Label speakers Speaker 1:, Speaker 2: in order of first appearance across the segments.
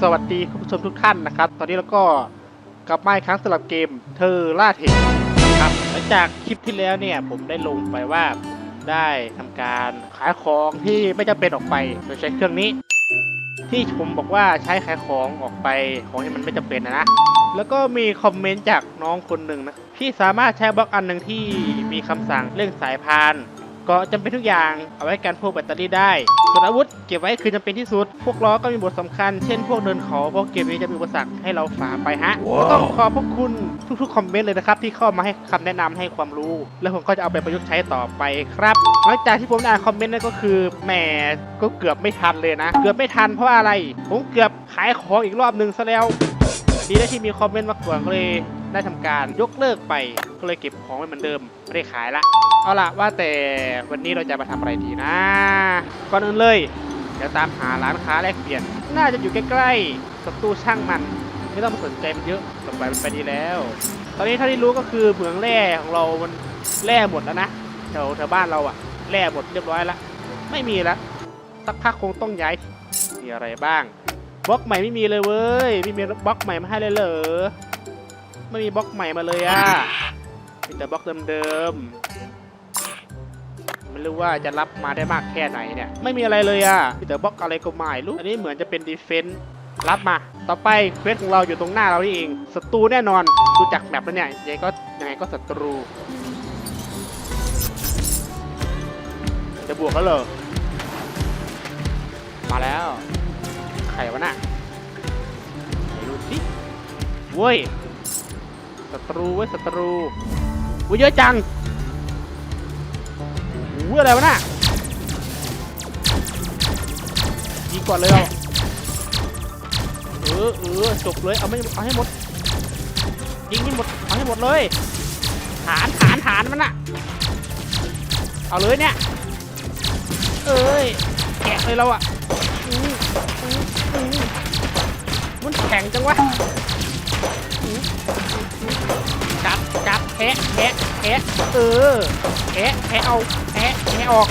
Speaker 1: สวัสดีคุณผู้ชมทุกท่านนะครับ ตอนนี้เราก็กลับมาอีกครั้งสำหรับเกมเธอล่าเทคนครับหลังจากคลิปที่แล้วเนี่ยผมได้ลงไปว่าได้ทำการขายของที่ไม่จำเป็นออกไปโดยใช้เครื่องนี้ ที่ผมบอกว่าใช้ขายของออกไปของที่มันไม่จำเป็นนะนะ แล้วก็มีคอมเมนต์จากน้องคนหนึ่งนะที่สามารถใช้บล็อกอันหนึ่งที่มีคำสั่งเรื่องสายพาน ก็จำเป็นทุกอย่างเอาไว้กันพวกแบตเตอรี่ได้ ส่วนอาวุธเก็บไว้คือจำเป็นที่สุด พวกล้อก็มีบทสำคัญ เช่นพวกเดินเขาพราะเกมนี้จะมีอุปสรรคให้เราฝ่าไปฮะก็ต้องขอบพระคุณทุกๆคอมเมนต์เลยนะครับที่เข้ามาให้คำแนะนำให้ความรู้ แล้วผมก็จะเอาไปประยุกต์ใช้ต่อไปครับหลังจากที่ผมได้อ่านคอมเมนต์นั่นก็คือแหมก็เกือบไม่ทันเลยนะ เกือบไม่ทันเพราะอะไร ผมเกือบขายของอีกรอบหนึ่งซะแล้วดีได้ที่มีคอมเมนต์มาก่อนก็เลย ได้ทำการยกเลิกไปก็เลยเก็บของไว้เหมือนเดิมไม่ได้ขายละเอาล่ะว่าแต่วันนี้เราจะมาทำอะไรดีนะ ก่อนอื่นเลยเดี๋ยวตามหาร้านค้าแลกเปลี่ยน น่าจะอยู่ใกล้ๆศัตรูช่างมัน ไม่ต้องมาสนใจมันเยอะต่อไปมันไปดีแล้ว ตอนนี้เท่าที่รู้ก็คือเหมืองแร่ของเรามันแร่หมดแล้วนะแถวแถวบ้านเราอะแร่หมดเรียบร้อยแล้วไม่มีล้วสักพักคงต้องย้ายมีอะไรบ้างบล็อกใหม่ไม่มีเลยเว้ยไม่มีบล็อกใหม่มาให้เลยเหรอ ไม่มีบล็อกใหม่มาเลยอะมีแต่บล็อกเดิมๆ ไม่รู้ว่าจะรับมาได้มากแค่ไหนเนี่ย ไม่มีอะไรเลยอะมีแต่บล็อกอะไรก็ไม่รู้ อันนี้เหมือนจะเป็นดีเฟนต์รับมา ต่อไปเควสของเราอยู่ตรงหน้าเรานี่เอง ศัตรูแน่นอน ดูจากแบบแล้วเนี่ยยังไงก็ยังไงก็ศัตรู จะบวกแล้วเหรอมาแล้ว ใครวะน่ะไหนดูสิเว้ย ศัตรูเว้ยศัตรูอุ้ยเยอะจังโอ้โหอะไรวะน่ะยิงก่อนเลยเราเออเออจบเลยเอาไม่เอาให้หมดยิงให้หมดเอาให้หมดเลยฐานฐานฐานมันน่ะเอาเลยเนี่ยเอ้ยแกะเลยเราอะมันแข็งจังวะ อื้อกัดกัดแทะแทะแทะเออแทะแทะเอาแทะแทะออก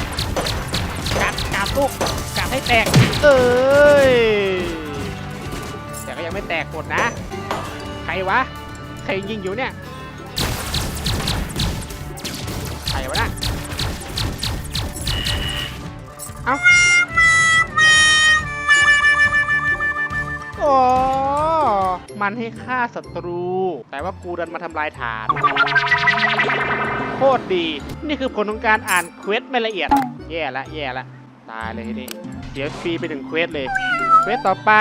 Speaker 1: กัดกัดลูกกัดให้แตก เอ้ยแต่ก็ยังไม่แตกหมดนะ ใครวะ ใครยิงอยู่เนี่ย ใครวะนะเอ้าอ๋อ มันให้ฆ่าศัตรู แต่ว่ากูดันมาทำลายฐานโคตรดี นี่คือผลของการอ่านเควสไม่ละเอียด แย่ละแย่ละตายเลยทีนี้เสียฟรีไปหนึ่งเควสเลยเควสต่อไป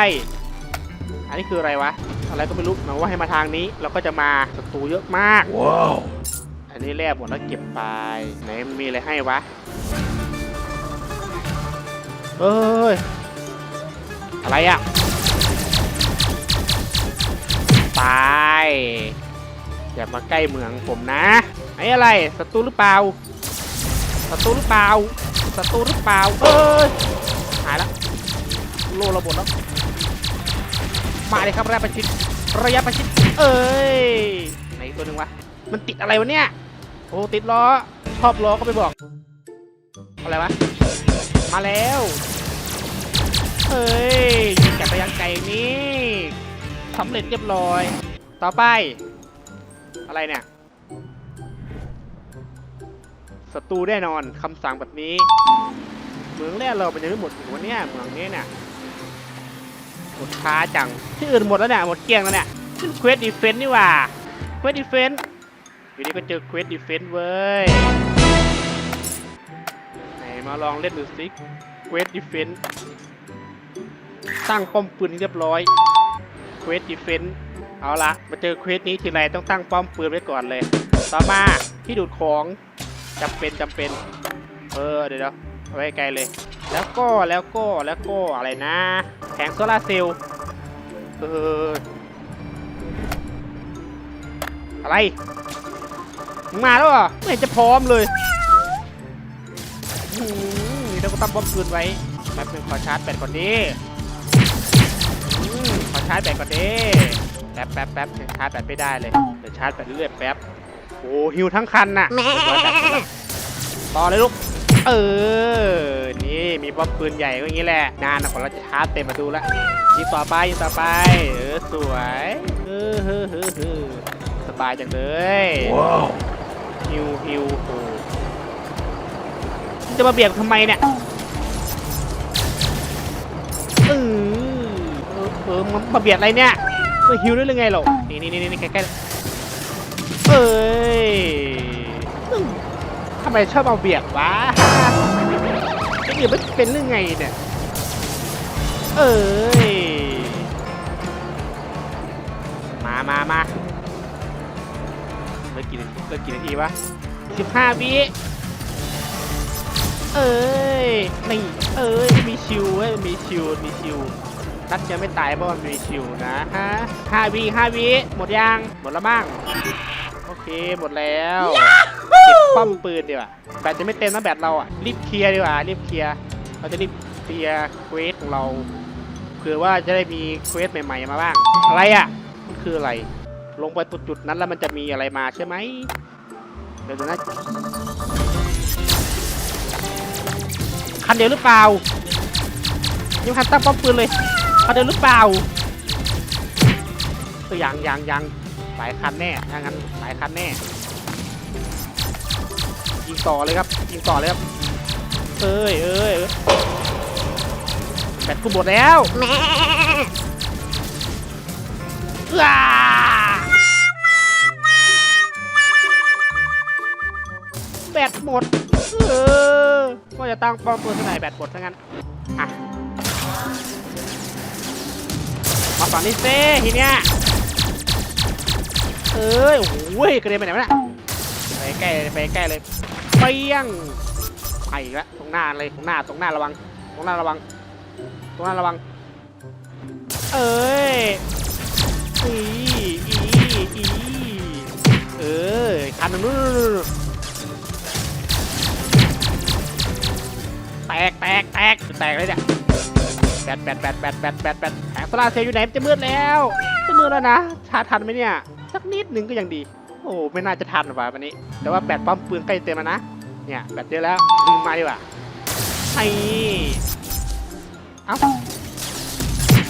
Speaker 1: อันนี้คืออะไรวะ อะไรก็ไม่รู้หมายว่าให้มาทางนี้ เราก็จะมาศัตรูเยอะมาก
Speaker 2: ว้าว
Speaker 1: อันนี้แลบหมดแล้วเก็บไปไหนมันมีอะไรให้วะเอ้ยอะไรอะ ตายอย่ามาใกล้เมืองผมนะไอ้อะไรศัตรูหรือเปล่าศัตรูหรือเปล่าศัตรูหรือเปล่าเอ้ยหายและโลระบดแล้วมาเลยครับระยะประชิดระยะประชิดเอ้ยไหนตัวหนึ่งวะมันติดอะไรวะเนี่ยโอ้ติดล้อชอบล้อก็ไปบอกอะไรวะมาแล้วเฮ้ยยิงจากระยะไกลนี่ สำเร็จเรียบร้อย ต่อไป อะไรเนี่ยศัตรูแน่นอนคำสั่งแบบนี้ เมืองแรกเรามันยังไม่หมดวะเนี่ยเมืองนี้เนี่ยหมดช้าจังที่อื่นหมดแล้วเนี่ยหมดเกลี้ยงแล้วเนี่ยนี่เควสดีเฟนต์นี่ว่าเควสดีเฟนต์อยู่นี่ก็เจอเควสดีเฟนต์เว้ยไหนมาลองเล่นดูสิเควสดีเฟนต์ตั้งป้อมปืนเรียบร้อย เควสดีเฟนต์เอาละมาเจอเควสนี้ทีไรต้องตั้งป้อมปืนไว้ก่อนเลย ต่อมาที่ดูดของจำเป็นจำเป็น เออเดี๋ยวเอาไว้ไกลเลย แล้วก็แล้วก็แล้วก็อะไรนะแผงโซลาร์เซลล์เอออะไรมาแล้วเหรอไม่เห็นจะพร้อมเลยอืมเดี๋ยวกูตั้งบอมปืนไว้แป๊บนึงขอชาร์จแบตก่อนดิาร์จแบตก่อนดิแป๊บแป๊บแป๊บยังชาร์จแบตไม่ได้เลยเดี๋ยวชาร์จแบตเรื่อยๆแป๊บโอ้หิวทั้งคันน่ะเรียบร้อยแบตหมดแล้วต่อเลยลูกเออ นี่มีป้อมปืนใหญ่ก็อย่างนี้แหละ นานนะกว่าเราจะชาร์จเต็มมาดูละยิงต่อไปยิงต่อไป เออ สวยเออเฮ้อเฮ้อเฮ้อสบายจังเลยฮิวฮิวโอ้จะมาเบียดทำไมเนี่ยเออ เออมันมาเบียดอะไรเนี่ยมาฮิวได้หรือไงหรอนี่นี่นี่นี่ใกล้ๆเอ้ยทำไมชอบเอาเบียดวะไอ้เดี๋ยวมันเป็นเรื่องไงเนี่ยเอ้ยมามามาเมื่อกี่นาทีเมื่อกี่นาทีวะสิบห้าวิเอ้ยนี่เอ้ยมีชิวเว้ยมีชิวมีชิว นัดจะไม่ตายเพราะมันมีชิวนะฮะห้าวิห้าวิหมดยัง หมดแล้วมั้งโอเค หมดแล้วเก็บป้อมปืนดีกว่า แบตจะไม่เต็มนะแบตเราอะ รีบเคลียร์ดีกว่า รีบเคลียร์ เราจะรีบเคลียร์เควสของเรา เผื่อว่าจะได้มีเควสใหม่ ๆ มาบ้าง อะไรอะ มันคืออะไร ลงไปตรงจุดนั้นแล้วมันจะมีอะไรมาใช่ไหมเดี๋ยวดูนะคันเดียวหรือเปล่ายังคันตั้งป้อมปืนเลย คันเดียวหรือเปล่าเออยังยังยังหลายคันแน่ถ้างั้นหลายคันแน่ยิงต่อเลยครับยิงต่อเลยครับเอ้ยเอ้ยแบตกูหมดแล้วว้าแบตหมด เออ ก็จะตั้งป้อมปืนสไนแบตหมดซะงั้น อะ มาฝั่งนี้เซ่ทีเนี้ยเอ้ยโอ้ยกระเด็นไปไหนวะเนี่ยไปใกล้เลยไปใกล้เลยเปี้ยงไปอีกแล้วตรงหน้าเลยตรงหน้าตรงหน้าระวัง ตรงหน้าระวัง ตรงหน้าระวัง เอ้ยอีอีอีเออคันนู้นแตกแตกแตกแตกเลยเนี่ย แบตแบตแบตแบตแบตแบตแบตแผงโซลาร์เซลล์อยู่ไหนมันจะมืดแล้ว จะมืดแล้วนะชาร์จทันไหมเนี่ย สักนิดหนึ่งก็ยังดี โอ้ไม่น่าจะทันว่ะวันนี้ แต่ว่าแบตปั๊มปืนใกล้เต็มแล้วนะ เนี่ยแบตเยอะแล้วดึงมาดีกว่าไอ้เอ้า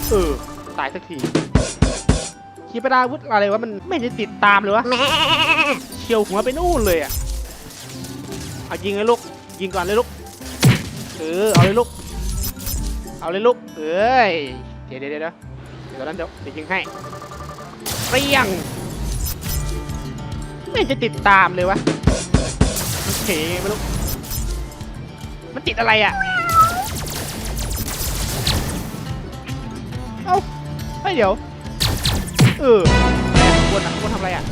Speaker 1: เออตายสักทีขีปนาวุธอะไรวะมันไม่ได้ติดตามเลยวะเฉียวหัวไปนู่นเลยอะเอายิงเลยลูกยิงก่อนเลยลูกเออเอาเลยลูก เอาเลยลูก เอ้ยเดี๋ยวเดี๋ยวเดี๋ยวเดี๋ยวตอนนั้นเดี๋ยวเดี๋ยวยิงให้เปรี้ยง ไม่จะติดตามเลยวะโอเคไม่รู้มันติดอะไรอะ เอ้าเฮ้ยเดี๋ยว เออวนอะวนทำอะไรอะ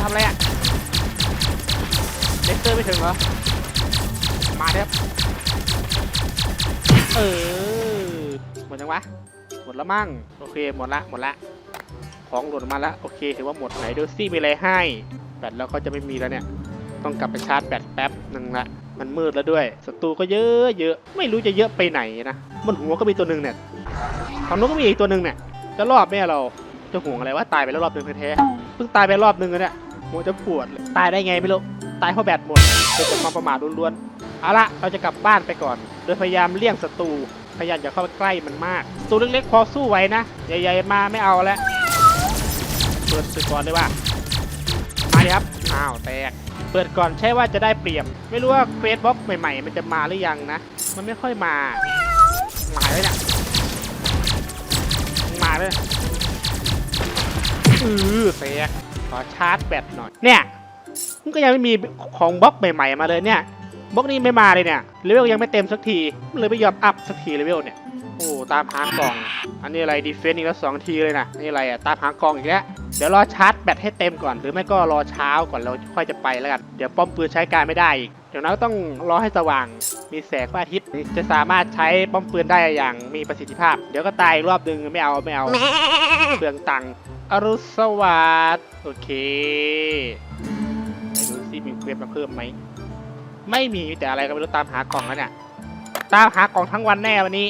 Speaker 1: ทำอะไรอะเลสเตอร์ไม่ถึงเหรอ มาเด้อ ออหมดยังวะ หมดแล้วมั่ง โอเค หมดละ หมดละ ของหล่นมาล้วโอเคถือว่าหมดไหนดูซี่มีอะไรให้ แบตเราก็จะไม่มีแล้วเนี่ย ต้องกลับไปชาร์จแบตแป๊บหนึ่งละ มันมืดแล้วด้วย ศัตรูก็เยอะเยอะ ไม่รู้จะเยอะไปไหนนะ บนหัวก็มีตัวหนึ่งเนี่ยฝั่งนู้นก็มีอีกตัวหนึ่งเนี่ย จะรอบไหมอะเรา จะห่วงอะไรว่าตายไปแล้วรอบหนึ่งแท้ๆเพิ่งตายไปรอบหนึ่งอะเนี่ยหัวจะปวดเลยตายได้ไงไม่รู้ ตายเพราะแบตหมดเกิดจากความประมาทล้วนๆ เอาละเราจะกลับบ้านไปก่อน โดยพยายามเลี่ยงศัตรูพยายามอย่าเข้าใกล้มันมากศัตรูเล็กๆพอสู้ไหวนะใหญ่ๆมาไม่เอาแล้วเปิดศึกก่อนเลยว่ามาดิครับอ้าวแตกเปิดก่อนใช่ว่าจะได้เปรียบ ไม่รู้ว่าเฟซบ็อกใหม่ๆ มันจะมาหรือยังนะ มันไม่ค่อยมามาเลยนี่ยมาเลยอือแตกขอชาร์จแบตหน่อย เนี่ยมันก็ยังไม่มีของบล็อกใหม่ๆมาเลยเนี่ย บล็อกนี้ไม่มาเลยเนี่ยเลเวลยังไม่เต็มสักทีเลยไม่ยอมอัพสักทีเลเวลเนี่ยโอ้ตามหากล่อง อันนี้อะไรดีเฟนต์อีกแล้วสองทีเลยนะนี่อะไรอะตามหากล่องอีกแล้วเดี๋ยวรอชาร์จแบตให้เต็มก่อนหรือไม่ก็รอเช้าก่อนเราค่อยจะไปแล้วกันเดี๋ยวป้อมปืนใช้การไม่ได้อีกเดี๋ยวนั้นต้องรอให้สว่างมีแสงพระอาทิตย์จะสามารถใช้ป้อมปืนได้อย่างมีประสิทธิภาพ เดี๋ยวก็ตายอีกรอบนึงไม่เอาไม่เอาเปลืองตังค์อรุณสวัสดิ์โอเคไปดูซิมีเควสมาเพิ่มไหม ไม่มีแต่อะไรก็ไม่รู้ตามหากล่องแล้วเนี่ย ตามหากล่องทั้งวันแน่วันนี้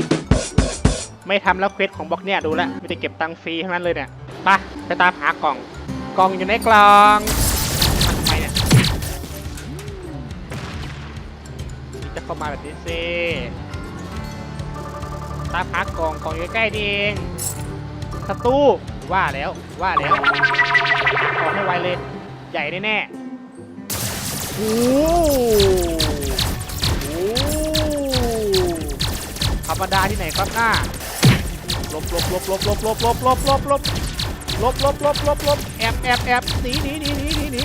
Speaker 1: ไม่ทำแล้วเควสของบล็อกเนี่ยดูแลวไม่ได้เก็บตังค์ฟรีทั้งนั้นเลยเนี่ยไปไปตามหากล่อง กล่องอยู่ในกล่องมาทำไมเนี่ยจะเข้ามาแบบนี้สิตามหากล่องกล่องอยู่ใกล้นี่เองศัตรูว่าแล้วว่าแล้วออกให้ไวเลย ใหญ่แน่ๆ โอ้โหธรรมดาที่ไหนครับหน้าหลบหลบหลบหลบหลบหลบหลบหลบหลบหลบลบลบลบลบลบแอบแอบแอบหนีหนีหนีหนีหนีหนี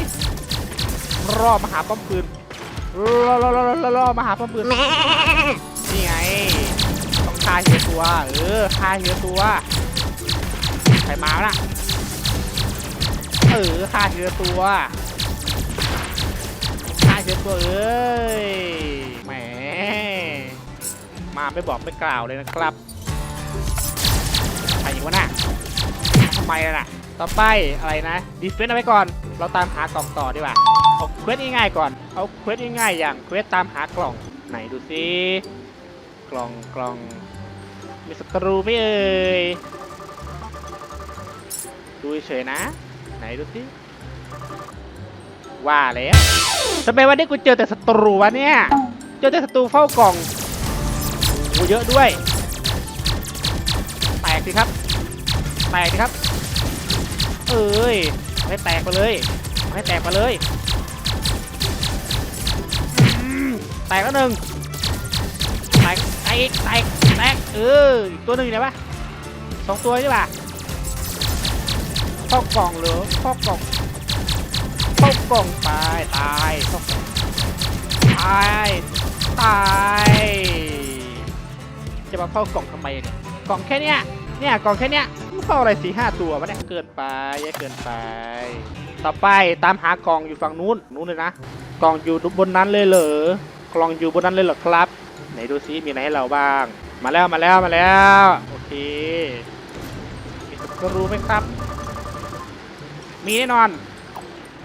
Speaker 1: รอมาหาป้อมปืนรอรอรอรอรอมาหาป้อมปืนนี่ไงต้องฆ่าเฮียตัว เออฆ่าเฮียตัวใครมาล่ะเออฆ่าเฮียตัว เฮียตัวเอ้ย แหม มาไม่บอกไม่กล่าวเลยนะครับใครอีกวะน่ะทำไมล่ะ ต่อไปอะไรนะดีเฟนต์เอาไว้ก่อน เราตามหากล่องต่อดีกว่า เอาเควสง่ายๆก่อน เอาเควสง่ายๆอย่างเควสตามหากล่อง ไหนดูสิกล่องกล่อง มีศัตรูไม่เอ่ย ดูเฉยนะ ไหนดูสิว่าแล้ว ทำไมวันนี้กูเจอแต่ศัตรูวะเนี่ย เจอแต่ศัตรูเฝ้ากล่องโอ้เยอะด้วย แตกสิครับ แตกสิครับ เอ้ยเอาให้แตกไปเลยเอาให้แตกไปเลยแตกแล้วหนึ่งแตกแตกอีกแตกแตกเอออีกตัวหนึ่งอยู่ไหนวะสองตัวใช่ป่ะเข้ากล่องหรือเข้ากล่อง เข้ากล่องตายตายเข้ากล่องตายตายจะมาเข้ากล่องทำไมเนี่ยกล่องแค่เนี้ยเนี่ยกล่องแค่เนี้ยเข้าอะไรสี่ห้าตัววะเนี่ยเกินไปเยอะเกินไป ต่อไปตามหากล่องอยู่ฝั่งนู้นนู้นเลยนะกล่องอยู่บนนั้นเลยเหรอกล่องอยู่บนนั้นเลยเหรอครับไหนดูซิมีอะไรให้เราบ้าง มาแล้วมาแล้วมาแล้วโอเคมีศัตรูไหมครับ มีแน่นอน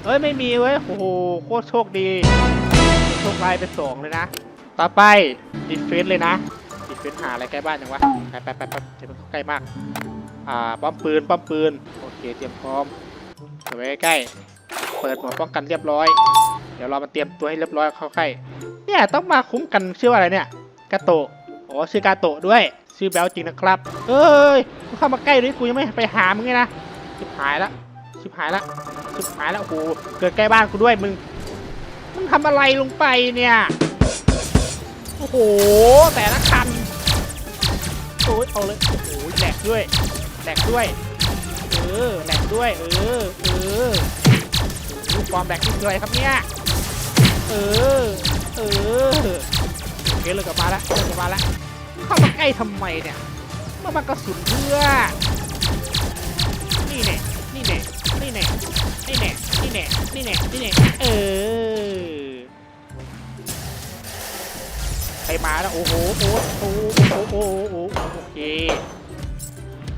Speaker 1: เอ้ยไม่มีเว้ย โอ้โหโคตรโชคดี โชคร้ายเป็นสองเลยนะ ต่อไปดิฟเฟนเลยนะดิฟเฟนหาอะไรใกล้บ้านยังวะ ไปไปไปไปเดี๋ยวมันเข้าใกล้มาก อ่าป้อมปืนป้อมปืน โอเคเตรียมพร้อมเดี๋ยวไว้ใกล้ เปิดหมวดป้องกันเรียบร้อย เดี๋ยวเรามาเตรียมตัวให้เรียบร้อยเข้าใกล้ เนี่ยต้องมาคุ้มกันชื่ออะไรเนี่ยกาโตะอ๋อชื่อกาโตะด้วย ชื่อแบลจริงนะครับ เอ้ยกูเข้ามาใกล้ด้วยกูยังไม่ไปหามึงไงนะชิบหายและ ชิบหายละชิบหายละโอ้โหเกิดใกล้บ้านกูด้วยมึงมึงทำอะไรลงไปเนี่ยโอ้โหแต่ละคันโอ้ยเอาเลยโอ้โหแหลกด้วยแหลกด้วยเออแหลกด้วยเออเออรูปความแหลกที่เลยครับเนี่ยเออเออโอเคเลยกลับมาละเลิกกลับมาละเข้ามาใกล้ทำไมเนี่ยมามันกระสุนเพื่อ นี่แน่นี่แน่นี่แน่นี่แน่เออใครมาแล้วโอ้โหโอ้โหโอ้โหโอ้โหโอเค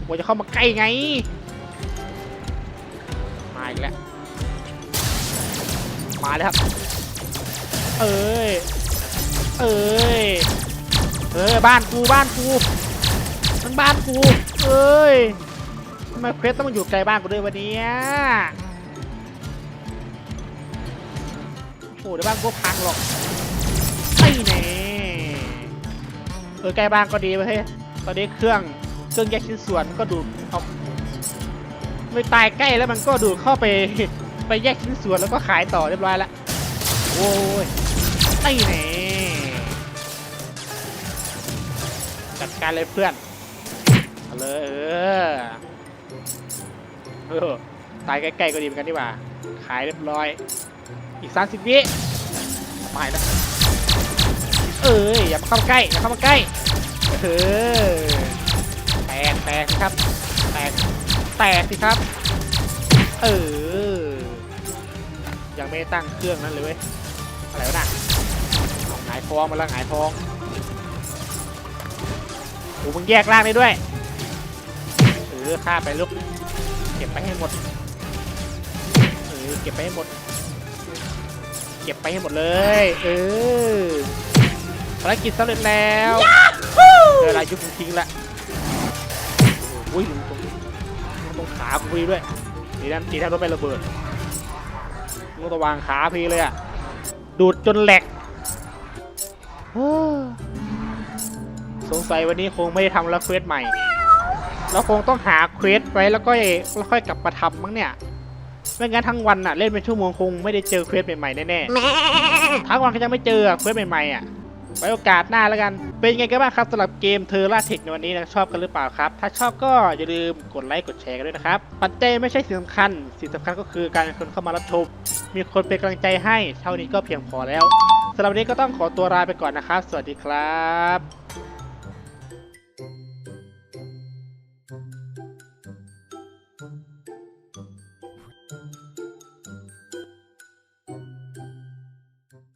Speaker 1: ว่าจะเข้ามาใกล้ไงมาอีกแล้วมาแล้วครับ เอ้ยเอ้ยเออบ้านกูบ้านกูมันบ้านกูเอ้ยทำไมเควสต้องมาอยู่ไกลบ้านกูด้วยวันนี้ โอ้เดี๋ยวบ้านกูพังหรอกไม่แน่เออใกล้บ้านก็ดีไปเฮ้ยตอนนี้เครื่องเครื่องแยกชิ้นส่วนมันก็ดูดเอาไม่ตายใกล้แล้วมันก็ดูดเข้าไปไปแยกชิ้นส่วนแล้วก็ขายต่อเรียบร้อยแล้วโอ้ยไม่แน่จัดการเลยเพื่อนเอาเลยเออเออตายใกล้ๆก็ดีเหมือนกันดีกว่า ขายเรียบร้อย อีก30วิไปแล้วเอ้ยอย่ามาเข้ามาใกล้อย่าเข้ามาใกล้เออแตกแตกครับ แตกแตกสิครับ เออยังไม่ตั้งเครื่องนั้นเลยเว้ยอะไรวะน่ะหายท้องมาแล้วหายท้องโอ้มึงแยกล่างได้ด้วยเออฆ่าไปลูกเก็บไปให้หมดเออเก็บไปให้หมด เก็บไปให้หมดเลย เออภารกิจสำเร็จแล้วเวลายุบทิ้งละโอ้ยตรงตรงขาคุยด้วยตีนั้นตีแทบรถไประเบิดมึงต้องวางขาพีเลยอะ ดูดจนแหลกเฮ้อสงสัยวันนี้คงไม่ได้ทำแล้วเควสใหม่ เราคงต้องหาเควสไว้แล้วก็แล้วค่อยกลับมาทำมั้งเนี่ย ไม่งั้นทั้งวันน่ะเล่นเป็นชั่วโมงคงไม่ได้เจอเควสใหม่ๆแน่ๆทั้งวันก็ยังไม่เจอเควสใหม่ๆอะไว้โอกาสหน้าแล้วกัน เป็นยังไงกันบ้างครับสำหรับเกมเทอร์ราเทคในวันนี้นะชอบกันหรือเปล่าครับ ถ้าชอบก็อย่าลืมกดไลค์กดแชร์กันด้วยนะครับ ปัจจัยไม่ใช่สิ่งสำคัญ สิ่งสำคัญก็คือการมีคนเข้ามารับชม มีคนเป็นกำลังใจให้ เท่านี้ก็เพียงพอแล้วสำหรับวันนี้ก็ต้องขอตัวลาไปก่อนนะครับ สวัสดีครับ